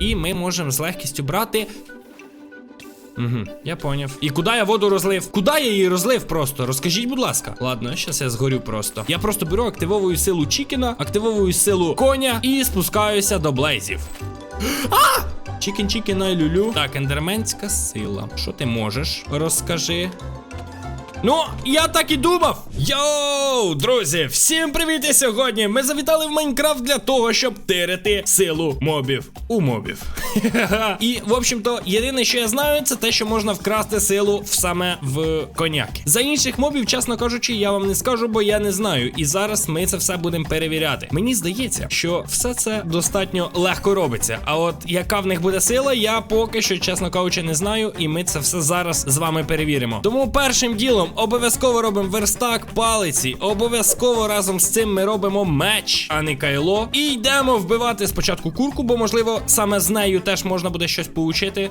І ми можемо з легкістю брати. Угу, я поняв. І куди я воду розлив? Куди я її розлив просто? Розкажіть, будь ласка. Ладно, щас я згорю просто. Я просто беру, активовую силу Чікена, активовую силу коня і спускаюся до блейзів. А! Ай люлю. Так, ендерменська сила. Що ти можеш? Розкажи. Ну, я так і думав. Йоу, друзі, всім привіт! І сьогодні ми завітали в Майнкрафт для того, щоб тирити силу мобів у мобів. І, в общем-то, єдине, що я знаю, це те, що можна вкрасти силу саме в коняки. За інших мобів, чесно кажучи, я вам не скажу, бо я не знаю. І зараз ми це все будемо перевіряти. Мені здається, що все це достатньо легко робиться. А от яка в них буде сила, я поки що, чесно кажучи, не знаю. І ми це все зараз з вами перевіримо. Тому першим ділом обов'язково робимо верстак палиці. Обов'язково разом з цим ми робимо меч, а не кайло. І йдемо вбивати спочатку курку, бо можливо саме з нею теж можна буде щось получити.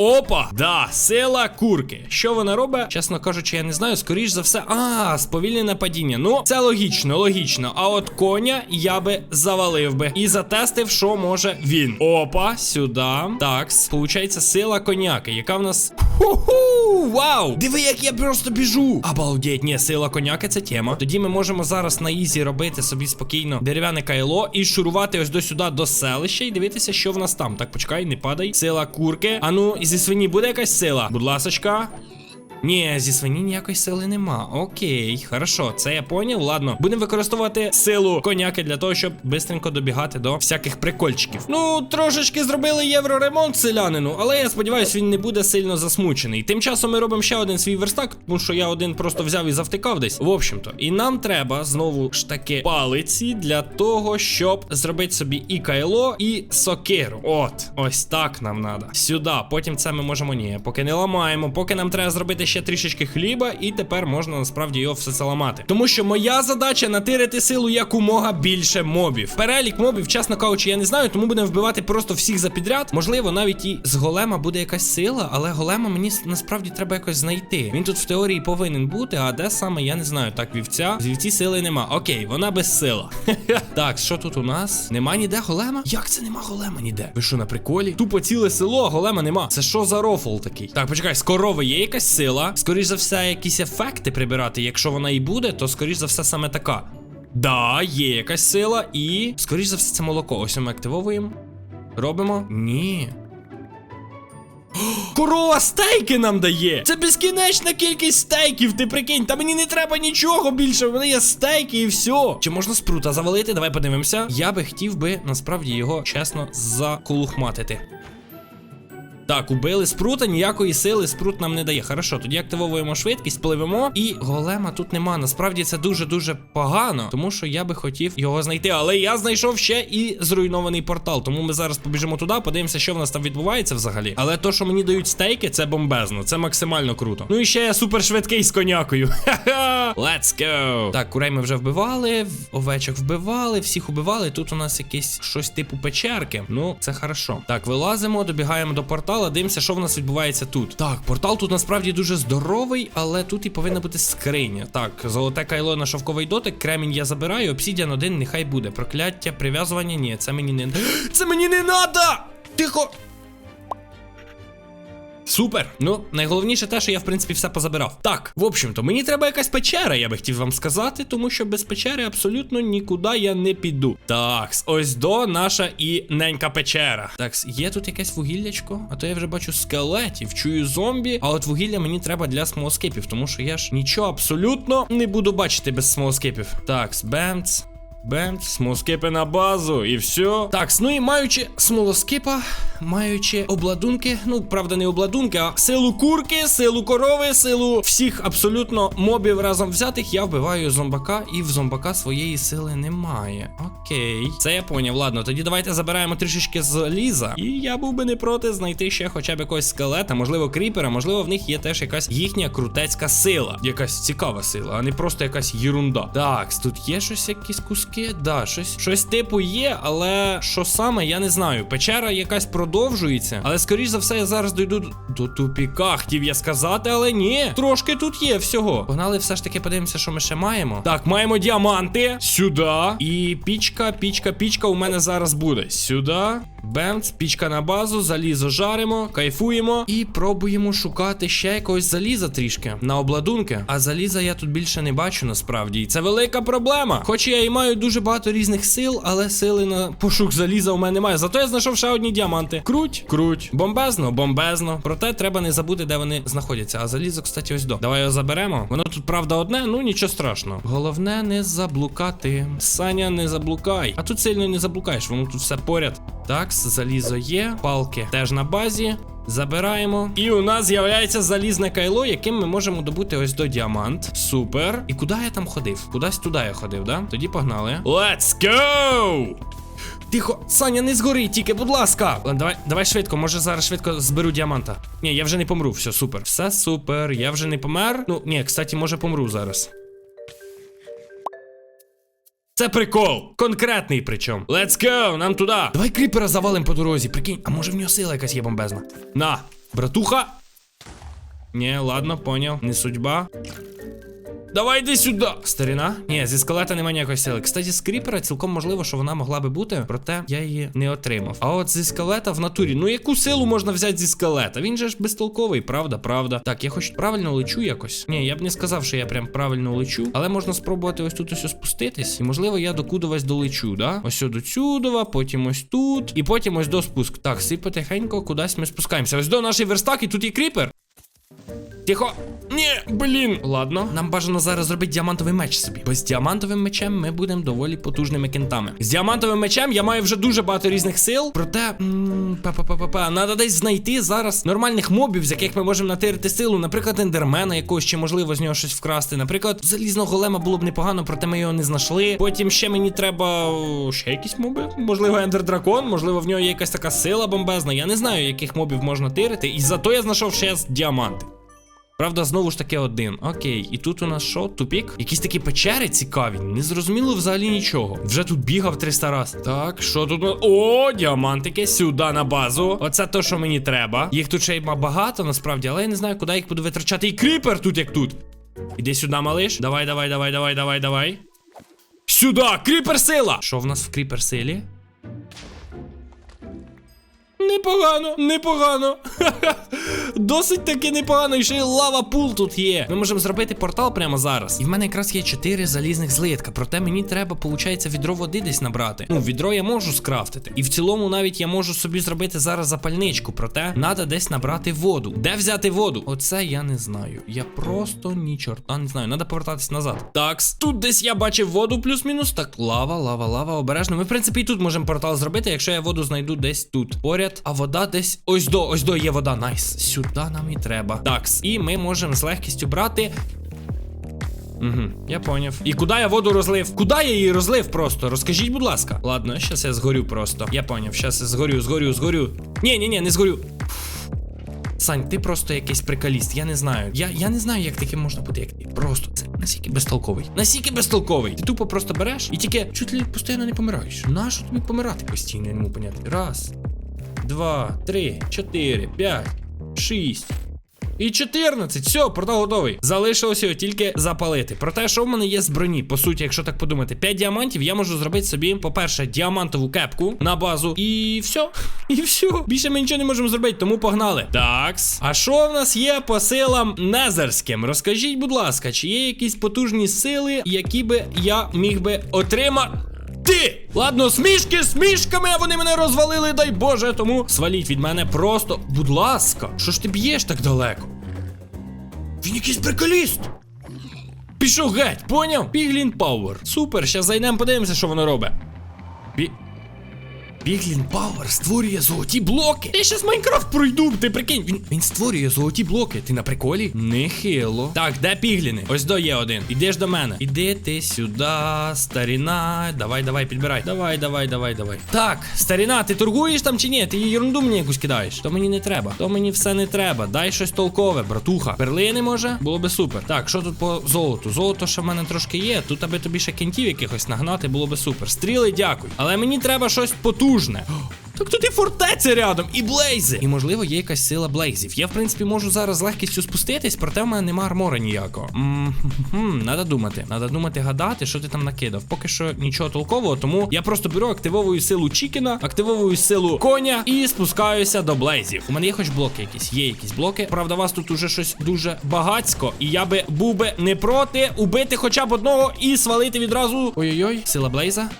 Опа! Да, сила курки. Що вона робить? Чесно кажучи, я не знаю. Скоріш за все. А, сповільнене падіння. Ну, це логічно, логічно. А от коня я би завалив би і затестив, що може він. Опа, сюди. Так, получається сила коняки, яка в нас. Ху-ху! Вау! Диви, як я просто біжу! Обалдеть, ні, сила коняки це тема. Тоді ми можемо зараз на ізі робити собі спокійно дерев'яне кайло і шурувати ось до сюди до селища і дивитися, що в нас там. Так, почекай, не падай. Сила курки. А ну, зі свині буде якась сила? Будь ласочка. Ні, зі свині ніякої сили нема. Окей, хорошо, це я поняв. Ладно, будемо використовувати силу коняки для того, щоб бистренько добігати до всяких прикольчиків. Ну, трошечки зробили євроремонт селянину, але я сподіваюся, він не буде сильно засмучений. Тим часом ми робимо ще один свій верстак, тому що я один просто взяв і завтикав десь. В общем-то, і нам треба знову ж таки палиці для того, щоб зробити собі і кайло, і сокиру. От, ось так нам треба. Сюди. Потім це ми можемо ні, поки не ламаємо, поки нам треба зробити ще трішечки хліба, і тепер можна насправді його все це ламати. Тому що моя задача натирити силу якомога більше мобів. Перелік мобів, чесно кажучи, я не знаю, тому будемо вбивати просто всіх за підряд. Можливо, навіть і з голема буде якась сила, але голема мені насправді треба якось знайти. Він тут в теорії повинен бути, а де саме я не знаю. Так, вівця. З вівці сили нема. Окей, вона без сила. так, що тут у нас? Нема ніде голема? Як це нема голема ніде? Ви що на приколі? Тупо ціле село, голема нема. Це що за рофл такий? Так, почекай, з корови є якась сила. Скоріш за все, якісь ефекти прибирати. Якщо вона і буде, то скоріш за все саме така. Да, є якась сила, і скоріш за все, це молоко. Ось ми активовуємо. Робимо? Ні. Корова стейки нам дає! Це безкінечна кількість стейків, ти прикинь, та мені не треба нічого більше, в мене є стейки і все. Чи можна спрута завалити? Давай подивимося. Я би хотів би насправді його чесно заколухматити. Так, убили спрута, ніякої сили спрут нам не дає. Хорошо, тоді активовуємо швидкість, пливемо. І голема тут нема. Насправді це дуже-дуже погано, тому що я би хотів його знайти. Але я знайшов ще і зруйнований портал. Тому ми зараз побіжимо туди, подивимося, що в нас там відбувається взагалі. Але то, що мені дають стейки, це бомбезно. Це максимально круто. Ну і ще я супер швидкий з конякою. Ха-ха! Let's go! Так, курей ми вже вбивали, овечок вбивали, всіх убивали. Тут у нас якесь щось типу печерки. Ну, це хорошо. Так, вилазимо, добігаємо до портала, дивимося, що в нас відбувається тут. Так, портал тут насправді дуже здоровий, але тут і повинна бути скриня. Так, золоте кайло на шовковий дотик, кремінь я забираю, обсідіан один нехай буде. Прокляття, прив'язування. Ні, це мені не. Це мені не надо! Тихо! Супер. Ну, найголовніше те, що я, в принципі, все позабирав. Так, в общем-то, мені треба якась печера, я би хотів вам сказати, тому що без печери абсолютно нікуди я не піду. Так, ось до наша і ненька печера. Так, є тут якесь вугіллячко, а то я вже бачу скелетів, чую зомбі. А от вугілля мені треба для смолоскипів, тому що я ж нічого абсолютно не буду бачити без смолоскипів. Так, бемц. Бемц, смолоскипи на базу і все. Так, ну і маючи смолоскипа, маючи обладунки, ну правда, не обладунки, а силу курки, силу корови, силу всіх абсолютно мобів разом взятих, я вбиваю зомбака, і в зомбака своєї сили немає. Окей, це я поняв. Ладно, тоді давайте забираємо трішечки з ліза. І я був би не проти знайти ще хоча б якогось скелета, можливо, кріпера, можливо, в них є теж якась їхня крутецька сила. Якась цікава сила, а не просто якась єрунда. Так, тут є щось, якісь куски. Да, щось, щось типу є, але що саме, я не знаю. Печера якась продовжується, але скоріш за все, я зараз дойду до- до тупіка, хотів я сказати, але ні. Трошки тут є всього. Погнали, все ж таки подивимося, що ми ще маємо. Так, маємо діаманти. Сюди. І пічка, пічка, пічка у мене зараз буде. Сюди. Бемц, пічка на базу, залізо жаримо, кайфуємо і пробуємо шукати ще якогось заліза трішки на обладунки. А заліза я тут більше не бачу насправді. І це велика проблема. Хоч я і маю дуже багато різних сил, але сили на пошук заліза у мене немає. Зато я знайшов ще одні діаманти. Круть, круть. Бомбезно, бомбезно. Проте треба не забути, де вони знаходяться. А залізо, кстати, ось до. Давай його заберемо. Воно тут, правда, одне, ну нічого страшного. Головне не заблукати. Саня, не заблукай. А тут сильно не заблукаєш, воно тут все поряд. Так, залізо є, палки теж на базі. Забираємо. І у нас з'являється залізне кайло, яким ми можемо добути ось до діамант. Супер. І куди я там ходив? Кудись туди я ходив, да? Тоді погнали. Let's go! Тихо, Саня, не згори, тільки, будь ласка. Ладно, давай, давай швидко, може зараз швидко зберу діаманта. Ні, я вже не помру, все супер. Все супер, я вже не помер. Ну, ні, кстати, може помру зараз. Це прикол. Конкретний причому. Let's go, нам туди. Давай кріпера завалим по дорозі. Прикинь, а може в нього сила якась є бомбезна. На, братуха. Ні, ладно, поняв. Не судьба. Давай йди сюди. Старіна? Ні, зі скелета немає ніякої сили. Кстати, з кріпера цілком можливо, що вона могла би бути, проте я її не отримав. А от зі скелета в натурі. Ну яку силу можна взяти зі скелета? Він же ж безтолковий, правда, правда. Так, я хоч правильно лечу якось. Ні, я б не сказав, що я прям правильно лечу, але можна спробувати ось тут ось спуститись. І можливо, я докудовась долечу, да? Ось до цюдова, потім ось тут, і потім ось до спуск. Так, всі потихенько кудись ми спускаємося. Ось до нашої верстак, і тут є кріпер. Тихо. Ні, блін. Ладно, нам бажано зараз зробити діамантовий меч собі. Бо з діамантовим мечем ми будемо доволі потужними кентами. З діамантовим мечем я маю вже дуже багато різних сил. Проте, па-па-па-па-па, треба десь знайти зараз нормальних мобів, з яких ми можемо натирити силу. Наприклад, ендермена якогось, чи можливо з нього щось вкрасти. Наприклад, залізного голема було б непогано, проте ми його не знайшли. Потім ще мені треба ще якісь моби. Можливо, ендердракон, можливо, в нього є якась така сила бомбезна. Я не знаю, яких мобів можна тирити. І зато я знайшов ще діаманти. Правда, знову ж таки один. Окей, і тут у нас що? Тупік? Якісь такі печери цікаві. Не зрозуміло взагалі нічого. Вже тут бігав 300 раз. Так, що тут? О, діамантики, сюди на базу. Оце то, що мені треба. Їх тут ще й багато, насправді, але я не знаю, куди їх буду витрачати. І кріпер тут, як тут. Іди сюди, малиш. Давай, давай, давай, давай, давай, давай. Сюди! Кріпер сила! Що в нас в кріпер силі? Непогано, непогано. Досить таки непогано. І ще й лава пул тут є. Ми можемо зробити портал прямо зараз. І в мене якраз є 4 залізних злитка. Проте мені треба, виходить, відро води десь набрати. Ну, відро я можу скрафтити. І в цілому навіть я можу собі зробити зараз запальничку. Проте треба десь набрати воду. Де взяти воду? Оце я не знаю. Я просто ні чорта не знаю. Треба повертатись назад. Так, тут десь я бачив воду плюс-мінус. Так, лава, лава, лава, обережно. Ми, в принципі, і тут можемо портал зробити, якщо я воду знайду десь тут. Поряд, а вода десь. Ось до, ось до є вода. Найс. Сюди нам і треба. Такс. І ми можемо з легкістю брати. Угу, я поняв. І куди я воду розлив? Куди я її розлив просто? Розкажіть, будь ласка. Ладно, щас я згорю просто. Я поняв, щас я згорю, згорю, згорю. Ні, ні, ні, не згорю. Сань, ти просто якийсь приколіст, я не знаю. Я я не знаю, як таким можна бути, як ти. Просто це настільки безтолковий. Настільки безтолковий. Ти тупо просто береш і тільки чуть ли постійно не помираєш. Нащо тобі помирати постійно, я не можу поняти. Раз, два, три, чотири, п'ять, шість. І 14, все, портал готовий. Залишилося його тільки запалити. Проте, що в мене є з броні, по суті, якщо так подумати, 5 діамантів я можу зробити собі, по-перше, діамантову кепку на базу. І все. І все. Більше ми нічого не можемо зробити, тому погнали. Такс. А що в нас є по силам незерським? Розкажіть, будь ласка, чи є якісь потужні сили, які би я міг би отримати? Ти! Ладно, смішки з смішками, а вони мене розвалили, дай Боже, тому сваліть від мене просто. Будь ласка, що ж ти б'єш так далеко? Він якийсь приколіст. Пішов геть, поняв? Піглін Пауер. Супер, щас зайдемо, подивимося, що воно робить. Пі... Піглін Пауер створює золоті блоки. Я щас Майнкрафт пройду, ти прикинь. Він, він створює золоті блоки. Ти на приколі? Нехило. Так, де пігліни? Ось до є один. Ідеш до мене. Іди ти сюди, старіна. Давай, давай, підбирай. Давай, давай, давай, давай. Так, старіна, ти торгуєш там чи ні? Ти ерунду мені якусь кидаєш. То мені не треба. То мені все не треба. Дай щось толкове, братуха. Перлини може? Було би супер. Так, що тут по золоту? Золото ще в мене трошки є. Тут аби тобі ще кінтів якихось нагнати, було би супер. Стріли, дякую. Але мені треба щось потужне. Так тут і фортеця рядом, і блейзи. І можливо є якась сила блейзів. Я, в принципі, можу зараз з легкістю спуститись, проте в мене нема армора ніякого. Мм, надо думати. Надо думати, гадати, що ти там накидав. Поки що нічого толкового, тому я просто беру активовую силу Чікена, активовую силу коня і спускаюся до блейзів. У мене є хоч блоки якісь, є якісь блоки. Правда, вас тут уже щось дуже багацько. І я би був би не проти убити хоча б одного і свалити відразу. Ой-ой-ой, сила блейза.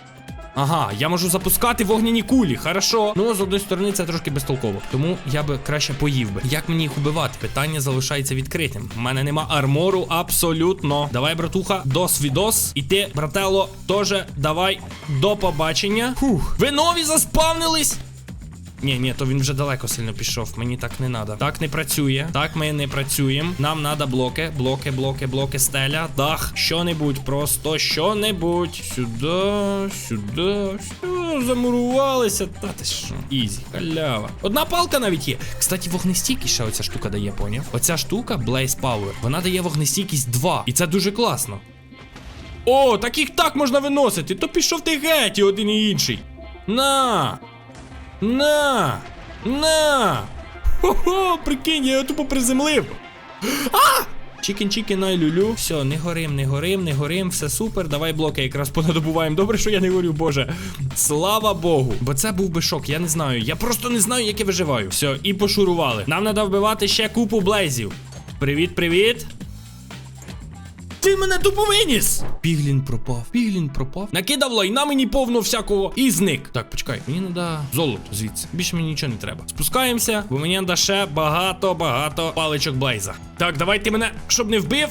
Ага, я можу запускати вогняні кулі, хорошо. Ну, з одної сторони, це трошки безтолково. Тому я би краще поїв би. Як мені їх убивати? Питання залишається відкритим. У мене нема армору абсолютно. Давай, братуха, досвідос. І ти, брателло, теж давай до побачення. Фух. Ви нові заспавнились? Ні, ні, то він вже далеко сильно пішов. Мені так не треба. Так не працює. Так ми не працюємо. Нам треба блоки, блоки, блоки, блоки, стеля, дах, що-небудь, просто що-небудь. Сюди, сюди, сюди. Замурувалися. Та ти що? Ізі, халява. Одна палка навіть є. Кстати, вогнестійкість ще оця штука дає, поняв? Оця штука Blaze Power. Вона дає вогнестійкість 2. І це дуже класно. О, так їх так можна виносити. То пішов ти геть і один і інший. На! На! На! Хо-хо, прикинь, я його тупо приземлив. А! Чікен чікен ай люлю. Все, не горим, не горим, не горим, все супер. Давай блоки якраз понадобуваємо. Добре, що я не горю, боже. Слава Богу. Бо це був би шок, я не знаю. Я просто не знаю, як я виживаю. Все, і пошурували. Нам треба вбивати ще купу блейзів. Привіт, привіт. Ти мене тупо виніс! Піглін пропав, піглін пропав. Накидав лайна мені повно всякого і зник. Так, почекай, мені треба золото звідси. Більше мені нічого не треба. Спускаємося, бо мені треба ще багато-багато паличок Блейза. Так, давай ти мене, щоб не вбив.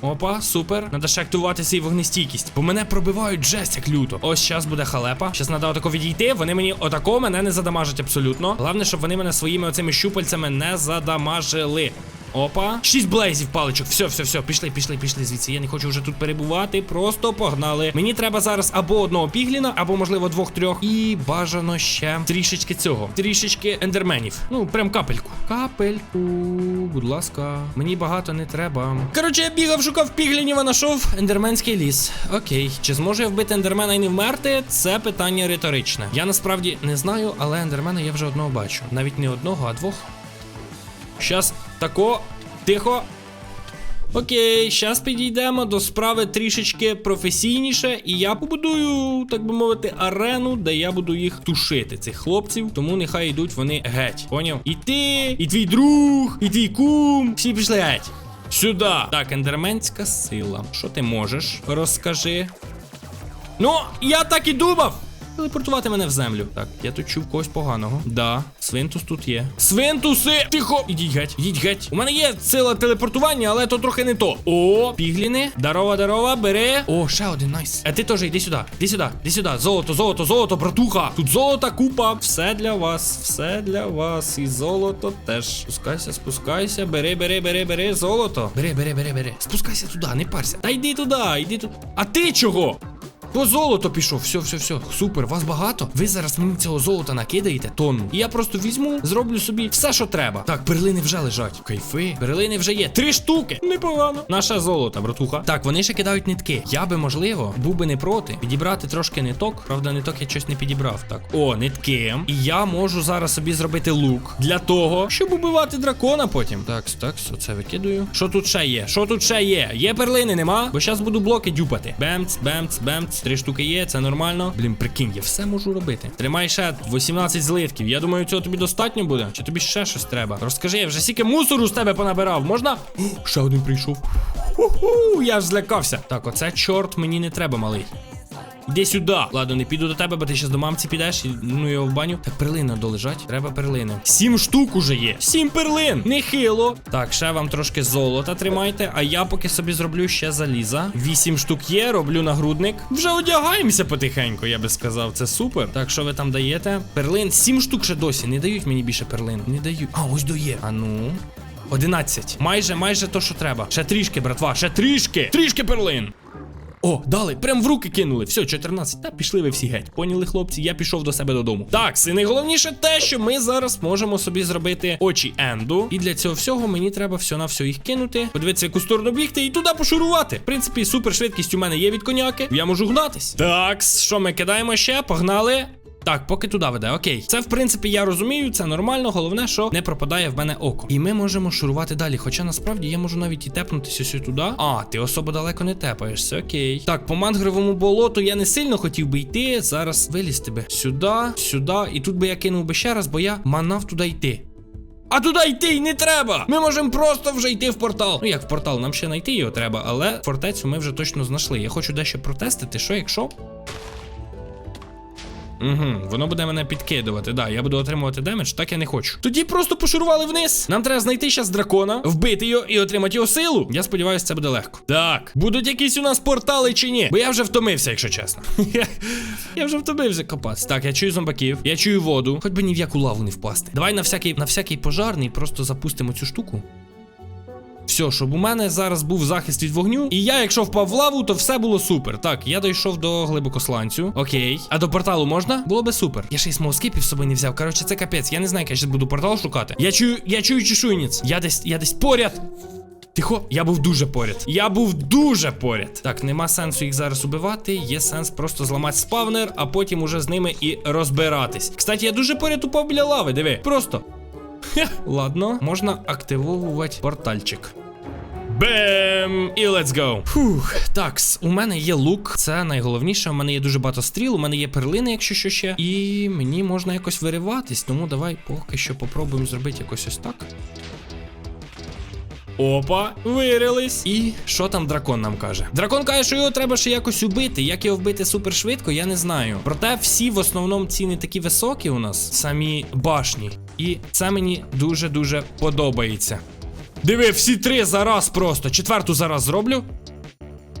Опа, супер. Надо ще активувати свій вогнестійкість. Бо мене пробивають жесть як люто. Ось зараз буде халепа. Зараз треба отако відійти. Вони мені отако мене не задамажать абсолютно. Головне, щоб вони мене своїми оцими щупальцями не задамажили. Опа. Шість блейзів паличок. Все, все, все. Пішли, пішли, пішли звідси. Я не хочу вже тут перебувати. Просто погнали. Мені треба зараз або одного пігліна, або, можливо, двох-трьох. І бажано ще трішечки цього. Трішечки ендерменів. Ну, прям капельку. Капельку. Будь ласка. Мені багато не треба. Коротше, я бігав, шукав піглінів, а знайшов ендерменський ліс. Окей. Чи зможу я вбити ендермена і не вмерти? Це питання риторичне. Я насправді не знаю, але ендермена я вже одного бачу. Навіть не одного, а двох. Щас тако, тихо. Окей, щас підійдемо до справи трішечки професійніше, і я побудую, так би мовити, арену, де я буду їх тушити, цих хлопців. Тому нехай йдуть вони геть. Поняв? І ти, і твій друг, і твій кум. Всі пішли геть. Сюди. Так, ендерменська сила. Що ти можеш? Розкажи. Ну, я так і думав. Телепортувати мене в землю. Так, я тут чув когось поганого. Да, свинтус тут є. Свинтуси! Тихо! Ідіть геть, ідіть геть. У мене є сила телепортування, але то трохи не то. О, пігліни. Дарова, дарова, бери. О, ще один найс. А ти теж йди сюди, йди сюди, йди сюди. Золото, золото, золото, братуха. Тут золота купа. Все для вас, все для вас. І золото теж. Спускайся, спускайся. Бери, бери, бери, бери. Золото. Бери, бери, бери, бери. Спускайся туди, не парся. Та йди туди, йди туди. А ти чого? По золото пішов, все, все, все. Супер, вас багато. Ви зараз мені цього золота накидаєте тонну. І я просто візьму, зроблю собі все, що треба. Так, перлини вже лежать. Кайфи. Перлини вже є. Три штуки. Непогано. Наше золото, братуха. Так, вони ще кидають нитки. Я би, можливо, був би не проти підібрати трошки ниток. Правда, ниток я щось не підібрав. Так, о, нитки. І я можу зараз собі зробити лук для того, щоб убивати дракона потім. Так, так, оце викидую. Що тут ще є? Що тут ще є? Є перлини, нема? Бо зараз буду блоки дюпати. Бемц, бемц, бемц. Три штуки є, це нормально. Блін, прикинь, я все можу робити. Тримай ще 18 зливків. Я думаю, цього тобі достатньо буде. Чи тобі ще щось треба? Розкажи, я вже стільки мусору з тебе понабирав. Можна? О, ще один прийшов. Ху-ху, я ж злякався. Так, оце чорт мені не треба, малий. Іди сюди. Ладно, не піду до тебе, бо ти щас до мамці підеш і ну його в баню. Так перлина долежать. Треба перлини. Сім штук уже є. Сім перлин. Нехило. Так, ще вам трошки золота тримайте. А я поки собі зроблю ще заліза. Вісім штук є, роблю нагрудник. Вже одягаємося потихеньку, я би сказав. Це супер. Так, що ви там даєте? Перлин, сім штук ще досі. Не дають мені більше перлин. Не дають. А, ось дає. А ну. 11. Майже, майже то, що треба. Ще трішки, братва, ще трішки. Трішки перлин. О, дали, прям в руки кинули. Все, 14. Та пішли ви всі геть. Поняли, хлопці, я пішов до себе додому. Так, і найголовніше те, що ми зараз можемо собі зробити очі енду. І для цього всього мені треба все на все їх кинути. Подивитися, яку сторону бігти і туди пошурувати. В принципі, супер швидкість у мене є від коняки. Я можу гнатись. Так, що ми кидаємо ще? Погнали. Так, поки туди веде, окей. Це в принципі я розумію, це нормально. Головне, що не пропадає в мене око. І ми можемо шурувати далі. Хоча насправді я можу навіть і тепнутися сюди туди. А, ти особо далеко не тепаєшся, окей. Так, по мангровому болоту я не сильно хотів би йти. Зараз вилізти би сюди, сюди. І тут би я кинув би ще раз, бо я манав туди йти. А туди йти й не треба. Ми можемо просто вже йти в портал. Ну як в портал, нам ще знайти його треба, але фортецю ми вже точно знайшли. Я хочу дещо протестити, що якщо. Угу, воно буде мене підкидувати. Да, я буду отримувати демедж, так я не хочу. Тоді просто пошурували вниз. Нам треба знайти зараз дракона, вбити його і отримати його силу. Я сподіваюся, це буде легко. Так, будуть якісь у нас портали чи ні? Бо я вже втомився, якщо чесно. я вже втомився копатися. Так, я чую зомбаків, я чую воду. Хоч би ні в яку лаву не впасти. Давай на всякий, на всякий пожарний просто запустимо цю штуку. Все, щоб у мене зараз був захист від вогню. І я, якщо впав в лаву, то все було супер. Так, я дійшов до глибокосланцю. Окей. А до порталу можна? Було би супер. Я ще й смоускипів з собою не взяв. Коротше, це капець. Я не знаю, як я ще буду портал шукати. Я чую, я чую чешуйниць. Я десь, я десь поряд. Тихо, я був дуже поряд. Я був дуже поряд. Так, нема сенсу їх зараз убивати. Є сенс просто зламати спавнер, а потім уже з ними і розбиратись. Кстати, я дуже поряд упав біля лави. Диви, просто. Хе, ладно, можна активовувати портальчик. Бем! І let's go. Фух, такс, у мене є лук, це найголовніше. У мене є дуже багато стріл, у мене є перлини, якщо що ще. І мені можна якось вириватись, тому давай поки що попробуємо зробити якось ось так. Опа, вирились. І що там дракон нам каже? Дракон каже, що його треба ще якось убити. Як його вбити супер швидко, я не знаю. Проте всі в основному ціни такі високі у нас, самі башні. І це мені дуже-дуже подобається. Диви, всі три зараз просто. Четверту зараз зроблю.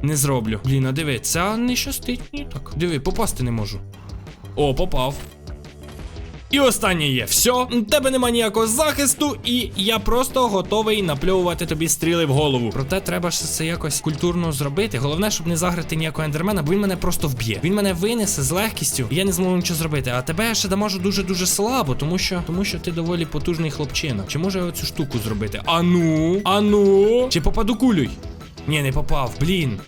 Не зроблю. Блін, а диви, це не щастить Ні, так. Диви, попасти не можу. О, попав. І останнє є. Все, тебе нема ніякого захисту, і я просто готовий напльовувати тобі стріли в голову. Проте треба ж це якось культурно зробити. Головне, щоб не заграти ніякого ендермена, бо він мене просто вб'є. Він мене винесе з легкістю, і я не зможу нічого зробити. А тебе я ще дамажу дуже-дуже слабо, тому що тому що ти доволі потужний хлопчина. Чи може я оцю штуку зробити? Ану, ану. Чи попаду кулюй? Ні, не попав, блін.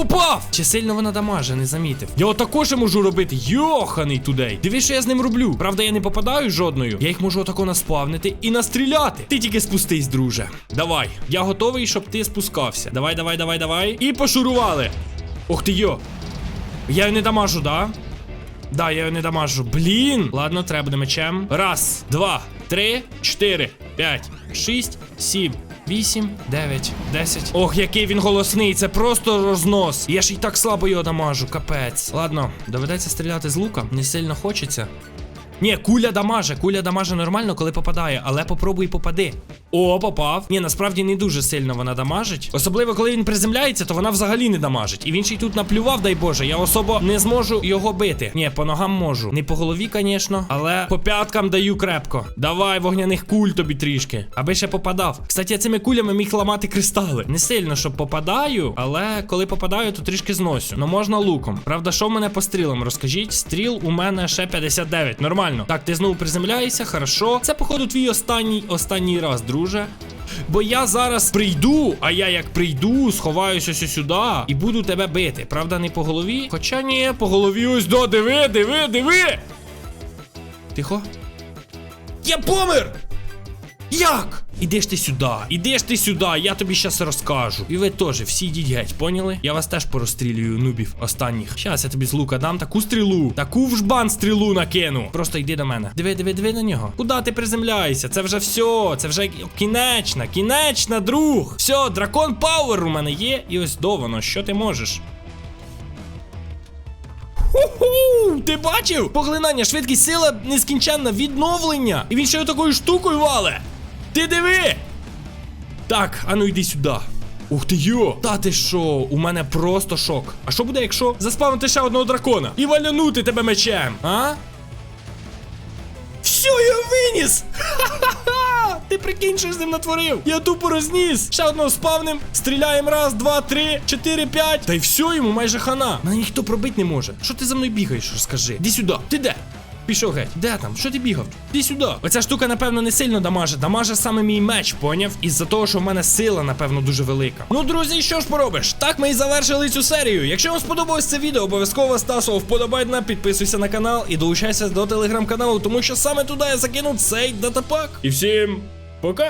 Попав! Чи сильно вона дамаже, не замітив. Я отако ще можу робити. Йоханий тудей. Диви, що я з ним роблю. Правда, я не попадаю жодною. Я їх можу отако наспавнити і настріляти. Ти тільки спустись, друже. Давай. Я готовий, щоб ти спускався. Давай, давай, давай, давай. І пошурували. Ох ти йо. Я її не дамажу, да? Да, я її не дамажу. Блін. Ладно, треба буде мечем. Раз, два, три, чотири, п'ять, шість, сім. 8, 9, 10. Ох, який він голосний, це просто рознос. Я ж і так слабо його дамажу, капець. Ладно, доведеться стріляти з лука, не сильно хочеться. Ні, куля дамаже, куля дамаже нормально, коли попадає, але попробуй попади. О, попав. Ні, насправді не дуже сильно вона дамажить. Особливо, коли він приземляється, то вона взагалі не дамажить. І він ще й тут наплював, дай Боже. Я особо не зможу його бити. Ні, по ногам можу. Не по голові, звісно, але по п'яткам даю крепко. Давай вогняних куль тобі трішки, аби ще попадав. Кстати, я цими кулями міг ламати кристали. Не сильно, що попадаю, але коли попадаю, то трішки зносю. Ну можна луком. Правда, що в мене по стрілам? Розкажіть, стріл у мене ще 59. Нормально. Так, ти знову приземляєшся, хорошо. Це, походу, твій останній останній раз, друже. Бо я зараз прийду, а я як прийду, сховаюся сюди і буду тебе бити. Правда, не по голові. Хоча ні, по голові ось до, диви, диви, диви. Тихо. Я помер! Як? Іди ж ти сюди, іди ж ти сюди, я тобі щас розкажу. І ви теж, всі йдіть геть, поняли? Я вас теж порозстрілюю, нубів останніх. Щас я тобі з лука дам таку стрілу, таку в жбан стрілу накину. Просто йди до мене. Диви, диви, диви на нього. Куда ти приземляєшся? Це вже все. Це вже кінечна, кінечна, друг. Все, дракон пауер у мене є. І ось довано, що ти можеш. Ху-ху! Ти бачив? Поглинання, швидкість, сила, нескінченна, відновлення. І він ще такою штукою вале. Ти диви! Так, а ну йди сюди. Ух ти йо! Та ти що? У мене просто шок. А що буде, якщо заспавнити ще одного дракона і валянути тебе мечем? А? Все, я виніс! Ха-ха-ха! Ти прикинь, що з ним натворив? Я тупо розніс. Ще одного спавним. Стріляємо раз, два, три, чотири, п'ять. Та й все, йому майже хана. Мене ніхто пробити не може. Що ти за мною бігаєш, розкажи? Іди сюди. Ти де? Пішов геть. Де там? Що ти бігав? Ти сюди. Оця штука, напевно, не сильно дамажить. Дамаже саме мій меч, поняв? Із-за того, що в мене сила, напевно, дуже велика. Ну, друзі, що ж поробиш? Так ми і завершили цю серію. Якщо вам сподобалось це відео, обов'язково став вподобайна, підписуйся на канал і долучайся до телеграм-каналу, тому що саме туди я закину цей датапак. І всім пока!